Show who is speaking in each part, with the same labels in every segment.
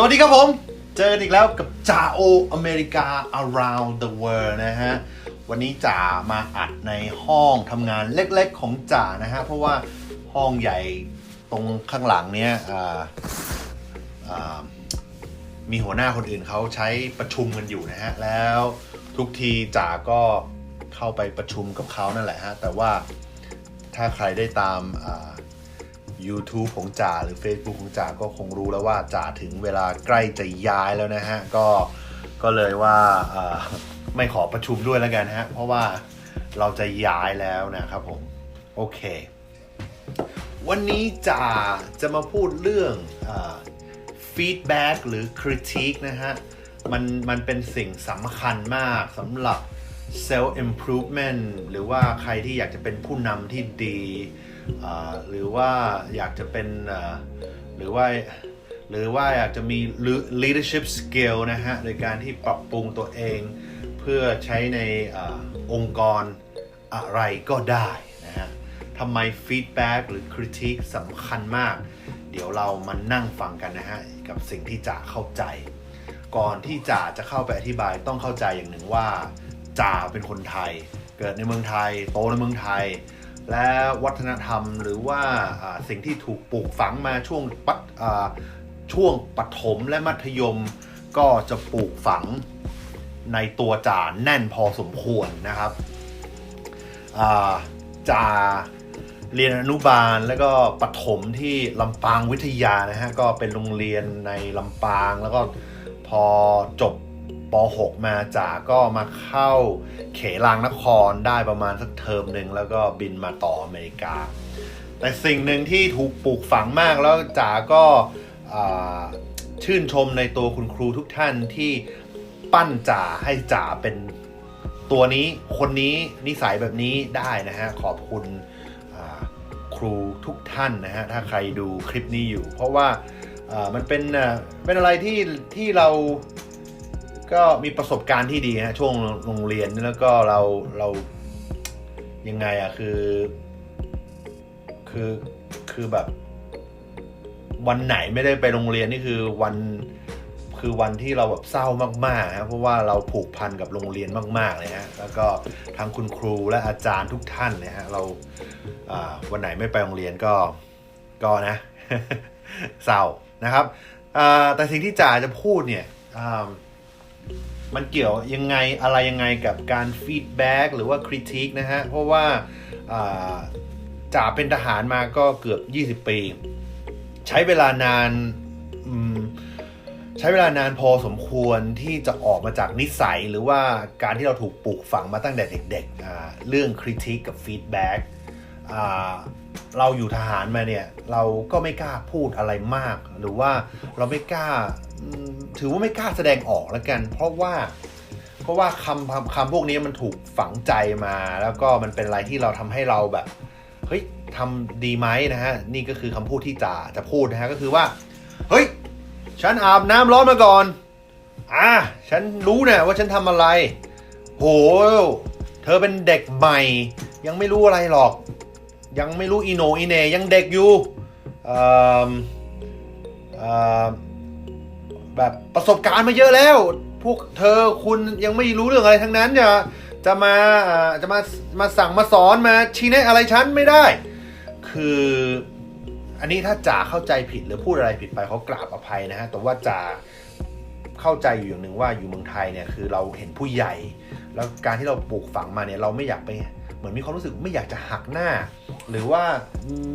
Speaker 1: สวัสดีครับผม เจอกันอีกแล้วกับจ่าโออเมริกา around the world นะฮะ วันนี้จ่ามาอัดในห้องทำงานเล็กๆของจ่านะฮะ เพราะว่าห้องใหญ่ตรงข้างหลังเนี้ยมีหัวหน้าคนอื่นเขาใช้ประชุมกันอยู่นะฮะ แล้วทุกทีจ่าก็เข้าไปประชุมกับเขานั่นแหละฮะ แต่ว่าถ้าใครได้ตามอ YouTube ของจ่าหรือ Facebook ของจ่าก็คงรู้แล้วว่าจ่าถึงเวลาใกล้จะย้ายแล้วนะฮะ ก็ก็เลยว่าไม่ขอประชุมด้วยแล้วกันฮะ เพราะว่าเราจะย้ายแล้วนะครับผม โอเค วันนี้จ่าจะมาพูดเรื่องฟีดแบ็กหรือคริติ e นะฮะ มันมันเป็นสิ่งสำคัญมากสำหรับ self improvement หรือว่าใครที่อยากจะเป็นผู้นำที่ดี หรือว่าอยากจะเป็นหรือว่าหรือว่าอยากจะมี leadership skill นะฮะในการที่ปรับปรุงตัวเองเพื่อใช้ในอองค์กรอะไรก็ได้นะฮะทำไม feedback หรือ critique สำคัญมาก เดี๋ยวเรามานั่งฟังกันนะฮะ กับสิ่งที่จ่าเข้าใจ ก่อนที่จ่าจะเข้าไปอธิบายต้องเข้าใจอย่างหนึ่งว่าจ่าเป็นคนไทย เกิดในเมืองไทย โตในเมืองไทย และวัฒนธรรมหรือว่าสิ่งที่ถูกปลูกฝังมาช่วงปัดช่วงปฐมและมัธยมก็จะปลูกฝังในตัวจ่าแน่นพอสมควรนะครับอ่าจ่าเรียนอนุบาลแล้วก็ปฐมที่ลำปางวิทยานะฮะก็เป็นโรงเรียนในลำปางแล้วก็พอจบ ป .6 มาจ่าก็มาเข้าเขลางนครได้ประมาณสักเทอมหนึ่งแล้วก็บินมาต่ออเมริกา แต่สิ่งหนึ่งที่ถูกปลูกฝังมากแล้วจ๋าก็ชื่นชมในตัวคุณครูทุกท่านที่ปั้นจ๋าให้จ๋าเป็นตัวนี้คนนี้นิสัยแบบนี้ได้นะฮะ ขอบคุณครูทุกท่านนะฮะ ถ้าใครดูคลิปนี้อยู่ เพราะว่ามันเป็นเป็นอะไรที่ที่เรา ก็มีประสบการณ์ที่ดีฮะช่วงโรงเรียนแล้วก็เราเรายังไงอะคือ คือคือแบบ วันไหนไม่ได้ไปโรงเรียนนี่คือวันคือวันที่เราแบบเศร้ามากๆครับเพราะว่าเราผูกพันกับโรงเรียนมาก ๆ เลยฮะแล้วก็ทั้งคุณครูและอาจารย์ทุกท่านนี่ยฮะเราวันไหนไม่ไปโรงเรียนก็ก็นะ เศร้านะครับแต่สิ่งที่จ่าจะพูดเนี่ยอ่า มันเกี่ยวยังไงอะไรยังไงกับการฟีดแบ็กหรือว่าคริติกนะฮะ เพราะว่าจ่าเป็นทหารมาก็เกือบ 20 ปี ใช้เวลานานใช้เวลานานพอสมควรที่จะออกมาจากนิสัยหรือว่าการที่เราถูกปลูกฝังมาตั้งแต่เด็กๆเรื่องคริติกกับฟีดแบ็ก เราอยู่ทหารมาเนี่ย เราก็ไม่กล้าพูดอะไรมาก หรือว่าเราไม่กล้าถือว่าไม่กล้าแสดงออกแล้วกัน เพราะว่า เพราะว่าคำคำคำพวกนี้มันถูกฝังใจมา แล้วก็มันเป็นอะไรที่เราทำให้เราแบบเฮ้ยทำดีไหมนะฮะนี่ก็คือคำพูดที่จ่าจะพูดนะฮะก็คือว่าเฮ้ยฉันอาบน้ำร้อนมาก่อนอะฉันรู้เนี่ยว่าฉันทำอะไร โห เธอเป็นเด็กใหม่ ยังไม่รู้อะไรหรอก ยังไม่รู้อีโนอีเนยังเด็กอยู่แบบประสบการณ์มาเยอะแล้ว พวกเธอคุณยังไม่รู้เรื่องอะไรทั้งนั้นจะจะมาอ่าจะมามาสั่งมาสอนมาชี้แนะอะไรฉันไม่ได้ คืออันนี้ถ้าจ่าเข้าใจผิดหรือพูดอะไรผิดไปเขากราบอภัยนะฮะแต่ว่าจ่าเข้าใจอยู่อย่างหนึ่งว่าอยู่เมืองไทยเนี่ยคือเราเห็นผู้ใหญ่ แล้วการที่เราปลูกฝังมาเนี่ยเราไม่อยากไปเหมือนมีความรู้สึกไม่อยากจะหักหน้า หรือว่า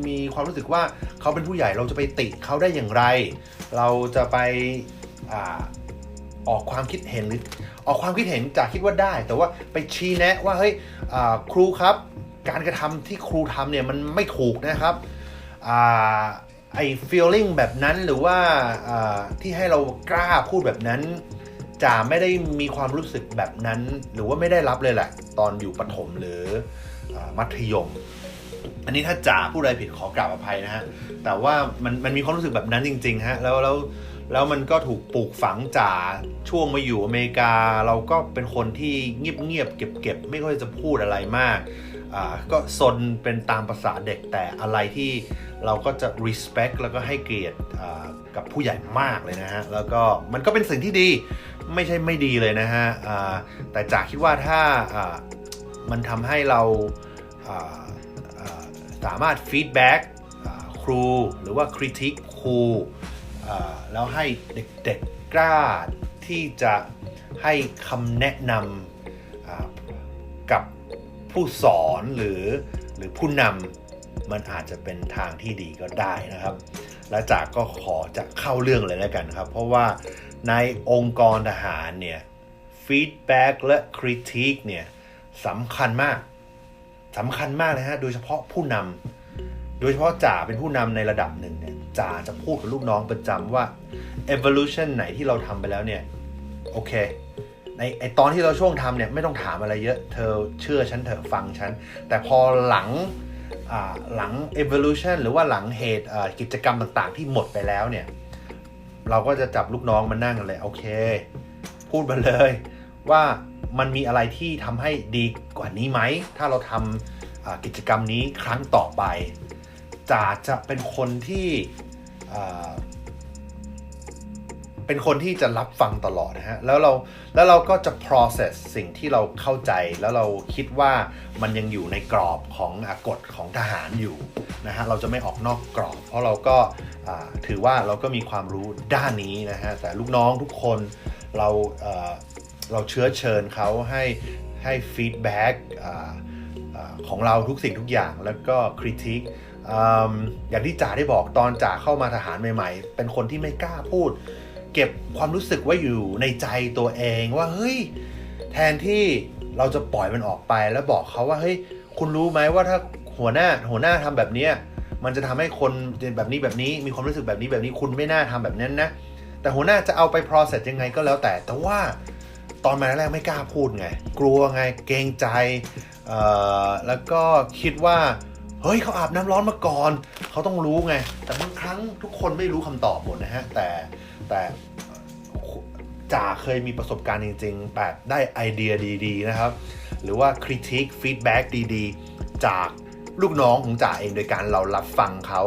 Speaker 1: มีความรู้สึกว่าเขาเป็นผู้ใหญ่เราจะไปติเขาได้อย่างไร เราจะไปอออกความคิดเห็นหรือออกความคิดเห็นจากคิดว่าได้ แต่ว่าไปชี้แนะว่าเฮ้ยครูครับ การกระทำที่ครูทำเนี่ยมันไม่ถูกนะครับอไอ้ feeling แบบนั้นหรือว่าที่ให้เรากล้าพูดแบบนั้นจ่าไม่ได้มีความรู้สึกแบบนั้น หรือว่าไม่ได้รับเลยแหละ ตอนอยู่ประถมหรืออมัธยม อันนี้ถ้าจ่าพูดอะไรผิดขอกราบอภัยนะฮะ แต่ว่ามันมันมีความรู้สึกแบบนั้นจริงๆฮะ แล้วแล้วแล้วมันก็ถูกปลูกฝังจ่าช่วงมาอยู่อเมริกา เราก็เป็นคนที่เงียบเงียบๆเก็บเก็บๆไม่ค่อยจะพูดอะไรมากอ่าก็ซนเป็นตามภาษาเด็กแต่อะไรที่เราก็จะ respect แล้วก็ให้เกียรติกับผู้ใหญ่มากเลยนะฮะ แล้วก็มันก็เป็นสิ่งที่ดีไม่ใช่ไม่ดีเลยนะฮะแต่จากคิดว่าถ้ามันทำให้เราา สามารถ feedback อ่าครูหรือว่า critique ครูแล้วให้เด็กๆกล้าที่จะให้คำแนะนำกับผู้สอนหรือหรือผู้นำมันอาจจะเป็นทางที่ดีก็ได้นะครับ และจากก็ขอจะเข้าเรื่องเลยแล้วกันครับ เพราะว่าในองค์กรทหารเนี่ยฟีดแบ็กและคริติกเนี่ยสำคัญมาก สำคัญมากเลยฮะโดยเฉพาะผู้นำโดยเฉพาะจ่าเป็นผู้นำในระดับหนึ่งเนี่ยจ่าจะพูดกับลูกน้องประจำว่า evolution ไหนที่เราทำไปแล้วเนี่ยโอเคในไอตอนที่เราช่วงทำเนี่ยไม่ต้องถามอะไรเยอะ เธอเชื่อฉันเถอะฟังฉัน แต่พอหลังอ่าหลัง evolution หรือว่าหลังเหตุกิจกรรมต่างๆ ที่หมดไปแล้วเนี่ย เราก็จะจับลูกน้องมานั่งกันเลย โอเค พูดมาเลยว่า มันมีอะไรที่ทำให้ดีกว่านี้ไหม ถ้าเราทำอ่ากิจกรรมนี้ครั้งต่อไปจ่าจะเป็นคนที่เป็นคนที่จะรับฟังตลอดนะฮะ แล้วเรา แล้วเราก็จะ process สิ่งที่เราเข้าใจ แล้วเราคิดว่ามันยังอยู่ในกรอบของอกฎของทหารอยู่นะฮะ เราจะไม่ออกนอกกรอบ เพราะเราก็ถือว่าเราก็มีความรู้ด้านนี้นะฮะ แต่ลูกน้องทุกคนเรา เราเชื้อเชิญเขาให้ให้ฟีดแบ็กของเราทุกสิ่งทุกอย่างแล้วก็คริติกอย่างที่จ่าได้บอกตอนจ่าเข้ามาทหารใหม่ ๆ เป็นคนที่ไม่กล้าพูด เก็บความรู้สึกไว้อยู่ในใจตัวเองว่าเฮ้ยแทนที่เราจะปล่อยมันออกไปแล้วบอกเขาว่าเฮ้ยคุณรู้ไหมว่าถ้าหัวหน้าหัวหน้าทำแบบเนี้ยมันจะทำให้คนแบบนี้แบบนี้มีความรู้สึกแบบนี้แบบนี้คุณไม่น่าทำแบบนั้นนะ แต่หัวหน้าจะเอาไป process ยังไงก็แล้วแต่แต่ว่า ตอนมาแรกๆไม่กล้าพูดไง กลัวไงเกรงใจแล้วก็คิดว่า เฮ้ยเขาอาบน้ำร้อนมาก่อน เขาต้องรู้ไง แต่บางครั้งทุกคนไม่รู้คำตอบหมดนะฮะ แต่แต่จ่าเคยมีประสบการณ์จริงๆ แบบได้ไอเดียดีๆนะครับ หรือว่าคริติฟีดแบ็กดีๆ จากลูกน้องของจ่าเองโดยการเรารับฟังเขา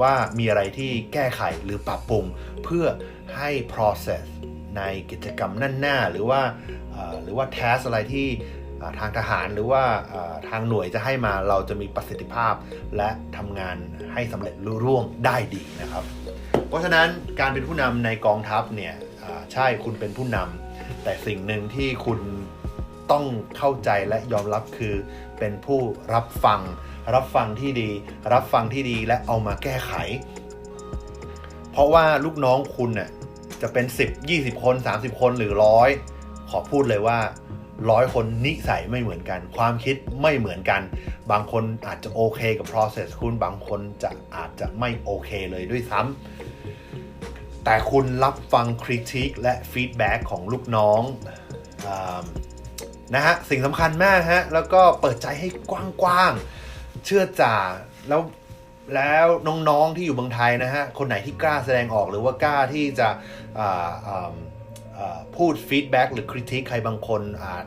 Speaker 1: ว่ามีอะไรที่แก้ไขหรือปรับปรุงเพื่อให้ process ในกิจกรรมนั่นหน้าหรือว่าหรือว่า task อะไรที่ทางทหารหรือว่าทางหน่วยจะให้มาเราจะมีประสิทธิภาพ และทำงานให้สำเร็จรุ่ร่วงได้ดีนะครับ เพราะฉะนั้นการเป็นผู้นำในกองทัพเนี่ยใช่คุณเป็นผู้นำแต่สิ่งหนึ่งที่คุณต้องเข้าใจและยอมรับคือเป็นผู้รับฟัง รับฟังที่ดี รับฟังที่ดีและเอามาแก้ไข เพราะว่าลูกน้องคุณน่ะ จะเป็น 10 20 คน 30 คนหรือร้อยขอพูดเลยว่าร้อยคนนิสัยไม่เหมือนกัน ความคิดไม่เหมือนกัน บางคนอาจจะโอเคกับ process คุณบางคนจะอาจจะไม่โอเคเลยด้วยซ้ำแต่คุณรับฟังคริติกและฟีดแบ็กของลูกน้องอนะฮะสิ่งสำคัญมากฮะแล้วก็เปิดใจให้กว้างๆเชื่อจ่าแล้ว แล้วน้องๆที่อยู่เมืองไทยนะฮะ คนไหนที่กล้าแสดงออกหรือว่ากล้าที่จะพูดฟีดแบ็กหรือคริติคใครบางคน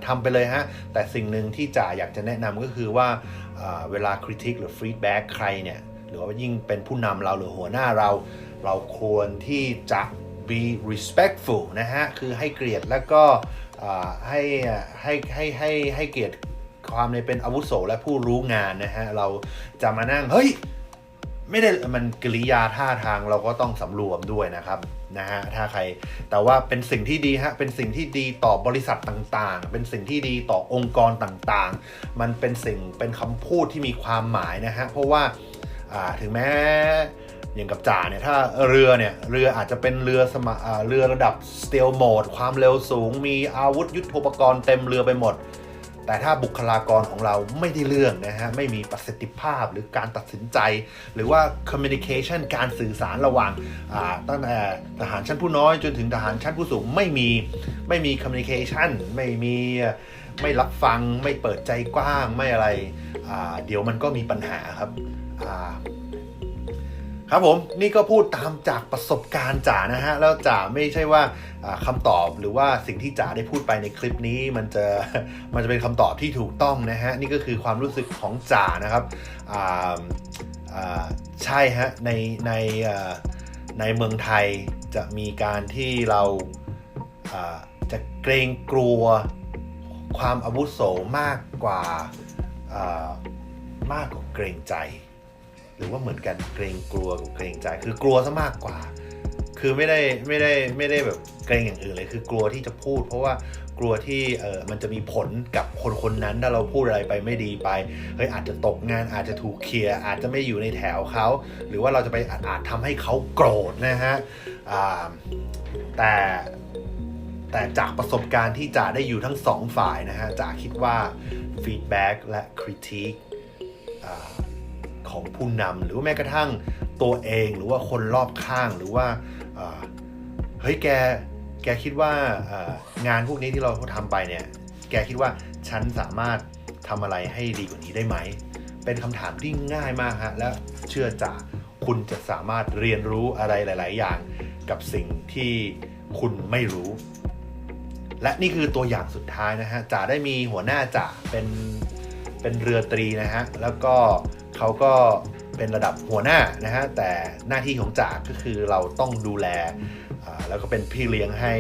Speaker 1: ทำไปเลยฮะ แต่สิ่งหนึ่งที่จ่าอยากจะแนะนำก็คือว่าเวลาคริติคหรือฟีดแบ็กใครเนี่ย หรือว่ายิ่งเป็นผู้นำเราหรือหัวหน้าเรา เราควรที่จะ be respectful นะฮะ คือให้เกียรติแล้วก็ให้ให้ให้ให้ให้เกียรติความในเป็นอาวุโสและผู้รู้งานนะฮะ เราจะมานั่ง เฮ้ย ไม่ได้มันกริยาท่าทางเราก็ต้องสำรวมด้วยนะครับนะฮะถ้าใครแต่ว่าเป็นสิ่งที่ดีฮะเป็นสิ่งที่ดีต่อบริษัทต่างๆ เป็นสิ่งที่ดีต่อองค์กรต่างๆ มันเป็นสิ่งเป็นคำพูดที่มีความหมายนะฮะเพราะว่าถึงแม้อย่างกับจ่าเนี่ยถ้าเรือเนี่ยเรืออาจจะเป็นเรือสมาเรือระดับ steel mode ความเร็วสูง มีอาวุธยุทโธปกรณ์เต็มเรือไปหมด แต่ถ้าบุคลากรของเราไม่ได้เรื่องนะฮะไม่มีประสิทธิภาพหรือการตัดสินใจ หรือว่า communication การสื่อสารระหว่างตั้งแต่ทหารชั้นผู้น้อยจนถึงทหารชั้นผู้สูงไม่มีไม่มี communication ไม่มีไม่รับฟังไม่เปิดใจกว้างไม่อะไร เดี๋ยวมันก็มีปัญหาครับ ครับผมนี่ก็พูดตามจากประสบการณ์จ๋านะฮะ แล้วจ๋าไม่ใช่ว่าอ่าคำตอบหรือว่าสิ่งที่จ๋าได้พูดไปในคลิปนี้มันจะมันจะเป็นคำตอบที่ถูกต้องนะฮะ นี่ก็คือความรู้สึกของจ๋านะครับใช่ฮะในในในเมืองไทยจะมีการที่เราจะเกรงกลัวความอาวุโสมากกว่ามากกว่าเกรงใจ หรือว่าเหมือนกันเกรงกลัวกับเกรงใจคือกลัวซะมากกว่า คือไม่ได้ไม่ได้ไม่ได้แบบเกรงอย่างอื่นเลย คือกลัวที่จะพูด เพราะว่ากลัวที่เออมันจะมีผลกับคนคนนั้นถ้าเราพูดอะไรไปไม่ดีไปเฮ้ยอาจจะตกงานอาจจะถูกเคลียร์อาจจะไม่อยู่ในแถวเขาหรือว่าเราจะไปอาจอาจทำให้เขาโกรธนะฮะแต่แต่จากประสบการณ์ที่จ่าได้อยู่ทั้งสองฝ่ายนะฮะจ่าคิดว่าฟีดแบ็กและคริติค ของผู้นำหรือว่าแม้กระทั่งตัวเองหรือว่าคนรอบข้างหรือว่าเฮ้ยแกแกคิดว่างานพวกนี้ที่เราทำไปเนี่ยแกคิดว่าฉันสามารถทำอะไรให้ดีกว่านี้ได้ไหม เป็นคำถามที่ง่ายมากฮะและเชื่อจ่าคุณจะสามารถเรียนรู้อะไรหลาย ๆ อย่างกับสิ่งที่คุณไม่รู้ และนี่คือตัวอย่างสุดท้ายนะฮะจ่าได้มีหัวหน้าจ่าเป็นเป็นเรือตรีนะฮะแล้วก็ เขาก็เป็นระดับหัวหน้านะฮะแต่หน้าที่ของจ่าก็คือเราต้องดูแลแล้วก็เป็นพี่เลี้ยงให้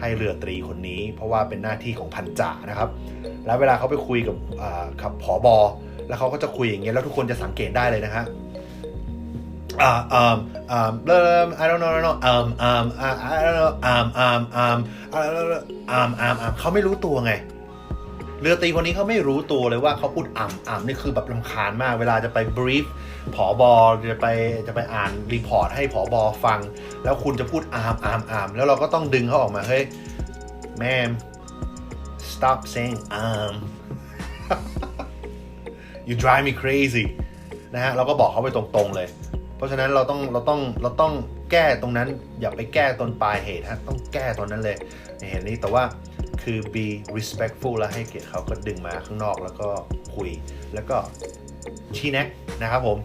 Speaker 1: ให้เรือตรีคนนี้ เพราะว่าเป็นหน้าที่ของพันจ่านะครับ แล้วเวลาเขาไปคุยกับกับผอบอแล้วเขาก็จะคุยอย่างเงี้ยแล้วทุกคนจะสังเกตได้เลยนะฮะอ่าอืมอืมเริ่ม I don't know I don't know อืมอืมอ่า I don't know อืมอืมอืมอืมอืมอืมอืมเขาไม่รู้ตัวไง เรือตีคนนี้เขาไม่รู้ตัวเลยว่าเขาพูดอ่ำอ่ำนี่คือแบบลำคาญมาก เวลาจะไปบรีฟผอบอจะไปจะไปอ่านรีพอร์ตให้ผอบอฟัง แล้วคุณจะพูดอ่ำอ่ำอ่ำแล้วเราก็ต้องดึงเขาออกมาเฮ้ย ma'am stop saying um you drive me crazy นะฮะเราก็บอกเขาไปตรงๆเลย เพราะฉะนั้นเราต้องเราต้องเราต้องแก้ตรงนั้น อย่าไปแก้ตอนปลายเหตุฮะต้องแก้ตรงนั้นเลยเหตุนี้แต่ว่า คือ be respectful แล้วให้เกียรติเขาก็ดึงมาข้างนอกแล้วก็คุย แล้วก็ชี้แนะนะครับผม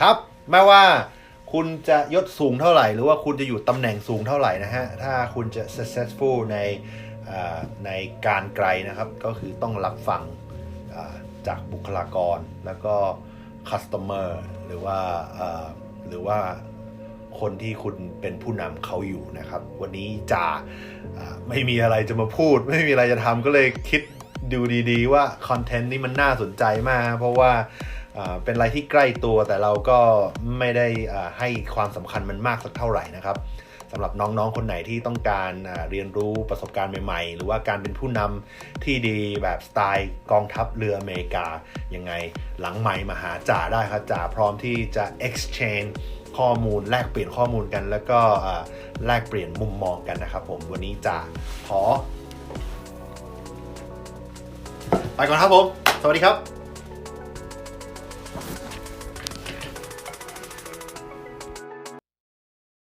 Speaker 1: ครับไม่ว่าคุณจะยศสูงเท่าไหร่ หรือว่าคุณจะอยู่ตำแหน่งสูงเท่าไหร่นะฮะ ถ้าคุณจะ successful ในในการไกลนะครับ ก็คือต้องรับฟังจากบุคลากร แล้วก็ customer หรือว่าหรือว่า คนที่คุณเป็นผู้นำเขาอยู่นะครับ วันนี้จ่าไม่มีอะไรจะมาพูด ไม่มีอะไรจะทำก็เลยคิดดูดีๆ ว่าคอนเทนต์นี้มันน่าสนใจมาก เพราะว่าเป็นอะไรที่ใกล้ตัวแต่เราก็ไม่ได้ให้ความสำคัญมันมากสักเท่าไหร่นะครับสำหรับน้องๆ คนไหนที่ต้องการเรียนรู้ประสบการณ์ใหม่ๆ หรือว่าการเป็นผู้นำที่ดีแบบสไตล์กองทัพเรืออเมริกายังไงหลังใหม่มาหาจ่าได้ครับจ่าพร้อมที่จะ exchange ข้อมูลแลกเปลี่ยนข้อมูลกัน แล้วก็แลกเปลี่ยนมุมมองกันนะครับผมวันนี้จะขอ ไปก่อนครับผม สวัสดีครับ